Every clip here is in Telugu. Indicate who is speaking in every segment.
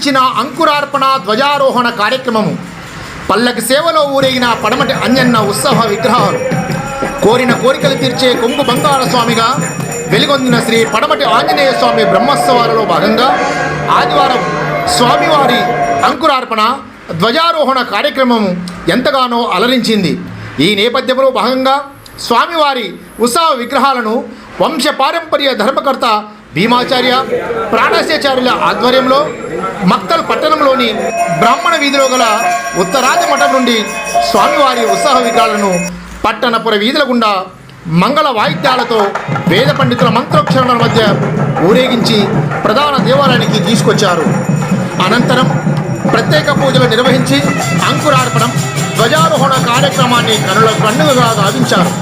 Speaker 1: నిర్వహించిన అంకురార్పణ ధ్వజారోహణ కార్యక్రమము. పల్లకి సేవలో ఊరేగిన పడమటి అంజన్న ఉత్సవ విగ్రహాలు. కోరిన కోరికలు తీర్చే కొంగు బంగార స్వామిగా వెలుగొందిన శ్రీ పడమటి ఆంజనేయ స్వామి బ్రహ్మోత్సవాలలో భాగంగా ఆదివారం స్వామివారి అంకురార్పణ ధ్వజారోహణ కార్యక్రమం ఎంతగానో అలరించింది. ఈ నేపథ్యంలో భాగంగా స్వామివారి ఉత్సవ విగ్రహాలను వంశ పారంపర్య ధర్మకర్త భీమాచార్య ప్రాణాశాచార్యుల ఆధ్వర్యంలో మక్తల్ పట్టణంలోని బ్రాహ్మణ వీధిలో గల ఉత్తరాది మఠం నుండి స్వామివారి ఉత్సాహ విగ్రహాలను పట్టణపుర వీధుల గుండా మంగళ వాయిద్యాలతో వేద పండితుల మంత్రోక్షరణల మధ్య ఊరేగించి ప్రధాన దేవాలయానికి తీసుకొచ్చారు. అనంతరం ప్రత్యేక పూజలు నిర్వహించి అంకురార్పణం ధ్వజారోహణ కార్యక్రమాన్ని కనుల పండుగగా గావించారు.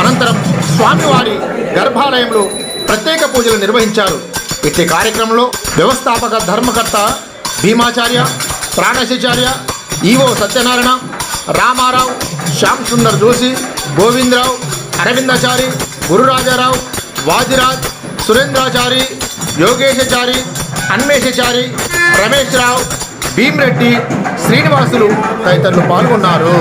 Speaker 1: అనంతరం స్వామివారి గర్భాలయంలో ప్రత్యేక పూజలు నిర్వహించారు. ఇట్టి కార్యక్రమంలో వ్యవస్థాపక ధర్మకర్త భీమాచార్య ప్రాణశాచార్య ఈవో సత్యనారాయణ రామారావు శ్యామ్ సుందర్ జోషి గోవిందరావు అరవిందాచారి గురురాజారావు వాజిరాజ్ సురేంద్రాచారి యోగేశాచారి అన్వేషాచారి రమేష్ రావు భీమ్రెడ్డి శ్రీనివాసులు తదితరులు పాల్గొన్నారు.